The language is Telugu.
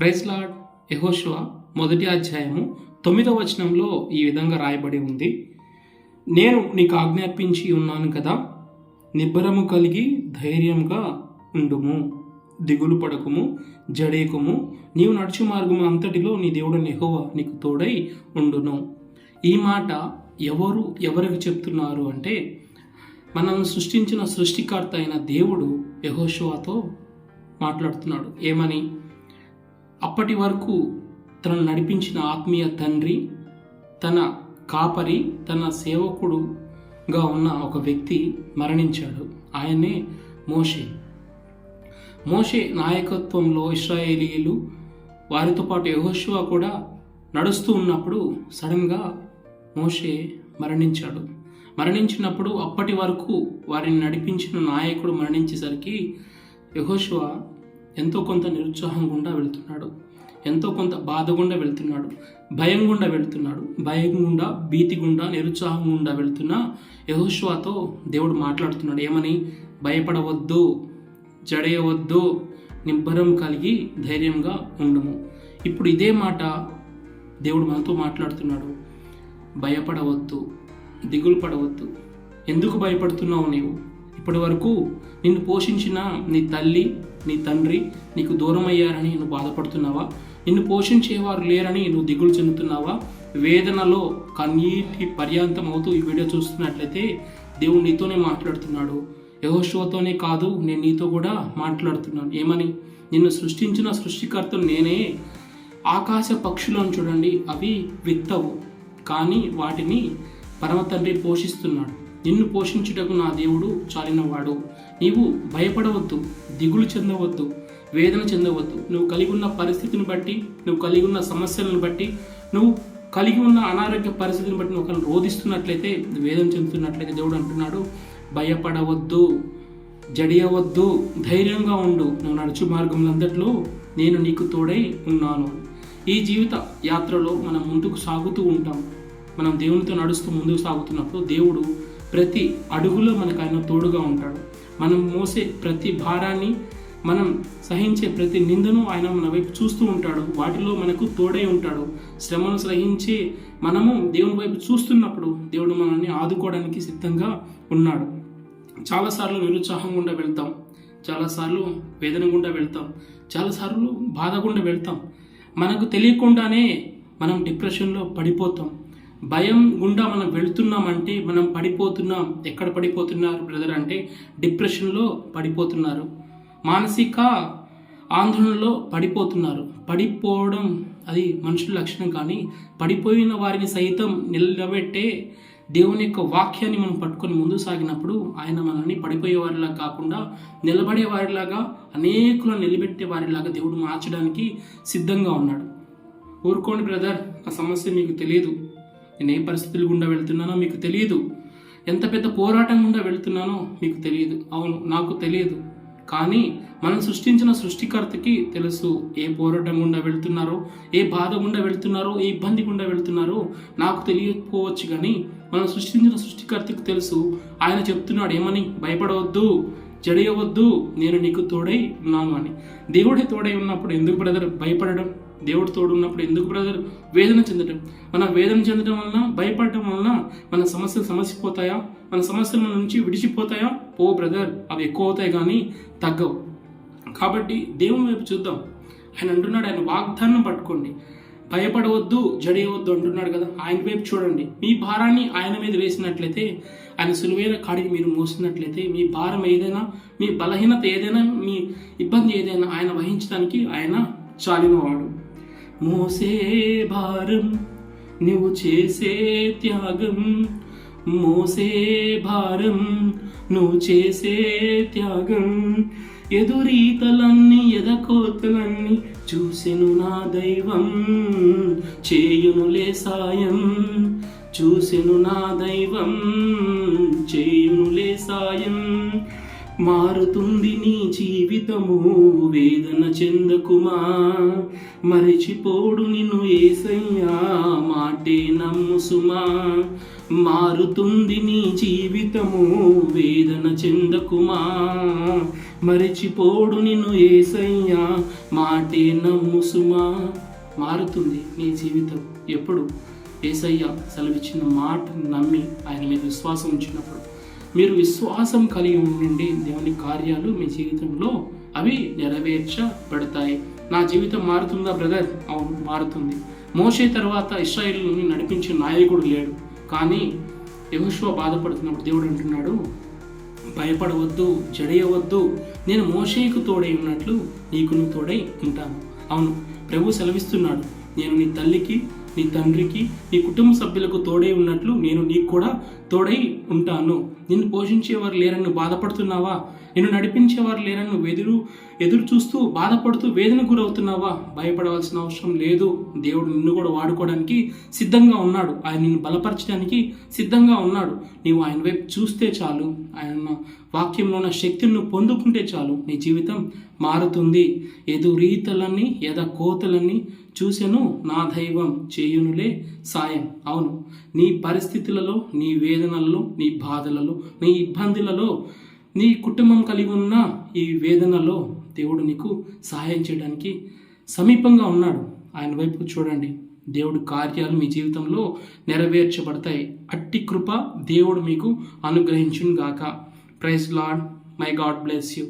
ప్రైజ్ యహోశివ మొదటి అధ్యాయము తొమ్మిదవ వచనంలో ఈ విధంగా రాయబడి ఉంది. నేను నీకు ఆజ్ఞాపించి ఉన్నాను కదా నిబ్బరము కలిగి ధైర్యంగా ఉండుము దిగులు పడకుము జడేకుము నీవు నడుచు మార్గము అంతటిలో నీ దేవుడు నెహోవ నీకు తోడై ఉండును. ఈ మాట ఎవరు ఎవరికి చెప్తున్నారు అంటే మనల్ని సృష్టించిన సృష్టికర్త అయిన దేవుడు యహోషువాతో మాట్లాడుతున్నాడు. ఏమని? అప్పటి వరకు తనను నడిపించిన ఆత్మీయ తండ్రి తన కాపరి తన సేవకుడుగా ఉన్న ఒక వ్యక్తి మరణించాడు. ఆయనే మోషే. మోషే నాయకత్వంలో ఇస్రాయేలీలు వారితో పాటు యహోషువ కూడా నడుస్తూ ఉన్నప్పుడు సడన్గా మోషే మరణించాడు. మరణించినప్పుడు అప్పటి వరకు వారిని నడిపించిన నాయకుడు మరణించేసరికి యహోషువ ఎంతో కొంత నిరుత్సాహం గుండా వెళ్తున్నాడు. ఎంతో కొంత బాధ గుండా వెళ్తున్నాడు. భయం గుండా వెళ్తున్నాడు. భయం గుండా భీతి గుండా నిరుత్సాహం గుండా వెళ్తున్న యహోష్వాతో దేవుడు మాట్లాడుతున్నాడు. ఏమని? భయపడవద్దు జడేయవద్దు నిబ్బరం కలిగి ధైర్యంగా ఉండము. ఇప్పుడు ఇదే మాట దేవుడు మనతో మాట్లాడుతున్నాడు. భయపడవద్దు దిగులు పడవద్దు ఎందుకు భయపడుతున్నావు నీవు? ఇప్పటి వరకు నిన్ను పోషించిన నీ తల్లి నీ తండ్రి నీకు దూరం అయ్యారని నువ్వు బాధపడుతున్నావా? నిన్ను పోషించేవారు లేరని నువ్వు దిగులు చెందుతున్నావా? వేదనలో కన్నీటి పర్యాంతం అవుతూ ఈ వీడియో చూస్తున్నట్లయితే దేవుడు నీతోనే మాట్లాడుతున్నాడు. యహోశోతోనే కాదు నేను నీతో కూడా మాట్లాడుతున్నాను. ఏమని? నిన్ను సృష్టించిన సృష్టికర్తను నేనే. ఆకాశ పక్షులను చూడండి అవి విత్తవు. కానీ వాటిని పరమ తండ్రి పోషిస్తున్నాడు. నిన్ను పోషించుటకు నా దేవుడు చాలినవాడు. నీవు భయపడవద్దు దిగులు చెందవద్దు వేదన చెందవద్దు. నువ్వు కలిగి ఉన్న పరిస్థితిని బట్టి నువ్వు కలిగి ఉన్న సమస్యలను బట్టి నువ్వు కలిగి ఉన్న అనారోగ్య పరిస్థితిని బట్టి నువ్వు ఒకరిని రోధిస్తున్నట్లయితే వేదన చెందుతున్నట్లయితే దేవుడు అంటున్నాడు భయపడవద్దు జడియవద్దు ధైర్యంగా ఉండు. నువ్వు నడుచు మార్గంలందట్లో నేను నీకు తోడై ఉన్నాను. ఈ జీవిత యాత్రలో మనం ముందుకు సాగుతూ ఉంటాం. మనం దేవునితో నడుస్తూ ముందుకు సాగుతున్నప్పుడు దేవుడు ప్రతి అడుగులో మనకు ఆయన తోడుగా ఉంటాడు. మనం మోసే ప్రతి భారాన్ని మనం సహించే ప్రతి నిందను ఆయన మన వైపు చూస్తూ ఉంటాడు. వాటిలో మనకు తోడై ఉంటాడు. శ్రమను సహించి మనము దేవుని వైపు చూస్తున్నప్పుడు దేవుడు మనల్ని ఆదుకోవడానికి సిద్ధంగా ఉన్నాడు. చాలాసార్లు నిరుత్సాహం గుండా వెళ్తాం. చాలాసార్లు వేదన గుండా వెళ్తాం. చాలాసార్లు బాధ గుండా వెళ్తాం. మనకు తెలియకుండానే మనం డిప్రెషన్లో పడిపోతాం. భయం గుండా మనం వెళుతున్నామంటే మనం పడిపోతున్నాం ఎక్కడ పడిపోతున్నారు బ్రదర్ అంటే డిప్రెషన్లో పడిపోతున్నారు. మానసిక ఆందోళనలో పడిపోతున్నారు. పడిపోవడం అది మనుషుల లక్షణం కానీ పడిపోయిన వారిని సైతం నిలబెట్టే దేవుని యొక్క వాక్యాన్ని మనం పట్టుకొని ముందు సాగినప్పుడు ఆయన మనల్ని పడిపోయేవారిలా కాకుండా నిలబడే వారిలాగా అనేకులను నిలబెట్టే వారిలాగా దేవుడు మార్చడానికి సిద్ధంగా ఉన్నాడు. ఊరుకోండి బ్రదర్ ఆ సమస్య మీకు తెలియదు. నేను ఏ పరిస్థితులు గుండా వెళ్తున్నానో మీకు తెలియదు ఎంత పెద్ద పోరాటం గుండా వెళ్తున్నానో మీకు తెలియదు అవును నాకు తెలియదు కానీ మనం సృష్టించిన సృష్టికర్తకి తెలుసు ఏ పోరాటం గుండా వెళ్తున్నారో ఏ బాధ గుండా వెళ్తున్నారో ఏ ఇబ్బంది గుండా వెళ్తున్నారో నాకు తెలియకపోవచ్చు కానీ మనం సృష్టించిన సృష్టికర్తకి తెలుసు. ఆయన చెప్తున్నాడు ఏమని? భయపడవద్దు జడియవద్దు నేను నీకు తోడై ఉన్నాను అని. దేవుడే తోడై ఉన్నప్పుడు ఎందుకు బ్రదర్ భయపడడం? దేవుడు తోడు ఉన్నప్పుడు ఎందుకు బ్రదర్ వేదన చెందడం మన వేదన చెందడం వలన భయపడటం వలన మన సమస్యలు సమసిపోతాయా? మన సమస్యల నుంచి విడిచిపోతాయా? పో బ్రదర్ అవి ఎక్కువ అవుతాయి కానీ తగ్గవు. కాబట్టి దేవుని వైపు చూద్దాం. ఆయన అంటున్నాడు ఆయన వాగ్దానం పట్టుకోండి. భయపడవద్దు జడేయవద్దు అంటున్నాడు కదా. ఆయన వైపు చూడండి. మీ భారాన్ని ఆయన మీద వేసినట్లయితే ఆయన సులువైన కాడికి మీరు మోసినట్లయితే మీ భారం ఏదైనా మీ బలహీనత ఏదైనా మీ ఇబ్బంది ఏదైనా ఆయన వహించడానికి ఆయన చాలినవాడు. మోసే భారం నువ్వు చేసే త్యాగం మోసే భారం నువ్వు చేసే త్యాగం. ఎదురీతలన్నీ ఎదకోతలన్నీ చూసెను నా దైవం చేయునులే సాయం. చూసెను నా దైవం చేయునులే సాయం. మారుతుంది నీ జీవితము. వేదన చెందకుమా? మరిచిపోడు నిన్ను ఏసయ్యా. మాటే నమ్ము సుమా మారుతుంది నీ జీవితము. వేదన చెందకుమా? మరిచిపోడు నిన్ను ఏసయ్యా. మాటే నమ్ము సుమా మారుతుంది నీ జీవితం. ఎప్పుడు? ఏసయ్య సెలవిచ్చిన మాట నమ్మి ఆయన మీద విశ్వాసం ఉంచినప్పుడు. మీరు విశ్వాసం కలిగి ఉండండి. దేవుని కార్యాలు మీ జీవితంలో అవి నెరవేర్చబడతాయి. నా జీవితం మారుతుందా బ్రదర్? అవును మారుతుంది. మోసే తర్వాత ఇస్రాయిల్ని నడిపించే నాయకుడు లేడు. కానీ యహుష్వ బాధపడుతున్నప్పుడు దేవుడు అంటున్నాడు భయపడవద్దు జడయవద్దు. నేను మోషేకు తోడై ఉన్నట్లు నీకు నువ్వు తోడై ఉంటాను అవును ప్రభు సెలవిస్తున్నాడు నేను నీ తల్లికి నీ తండ్రికి నీ కుటుంబ సభ్యులకు తోడై ఉన్నట్లు నేను నీకు కూడా తోడై ఉంటాను. నిన్ను పోషించేవారు లేరని నువ్వు బాధపడుతున్నావా? నిన్ను నడిపించేవారు లేరని నువ్వు ఎదురు ఎదురు చూస్తూ బాధపడుతూ వేదన గురవుతున్నావా? భయపడవలసిన అవసరం లేదు. దేవుడు నిన్ను కూడా వాడుకోవడానికి సిద్ధంగా ఉన్నాడు. ఆయన నిన్ను బలపరచడానికి సిద్ధంగా ఉన్నాడు. నీవు ఆయన వైపు చూస్తే చాలు. ఆయన వాక్యంలో ఉన్న శక్తిని పొందుకుంటే చాలు. నీ జీవితం మారుతుంది. ఎదురీతలన్నీ ఎద కోతలన్నీ చూసెను నా దైవం చేయునులే సాయం. అవును. నీ పరిస్థితులలో నీ వేదనలలో నీ బాధలలో నీ ఇబ్బందులలో నీ కుటుంబం కలిగి ఉన్న ఈ వేదనలో దేవుడు నీకు సహాయం చేయడానికి సమీపంగా ఉన్నాడు. ఆయన వైపు చూడండి. దేవుడు కార్యాలు మీ జీవితంలో నెరవేర్చబడతాయి. అట్టి కృప దేవుడు మీకు అనుగ్రహించును గాక praise lord my god bless you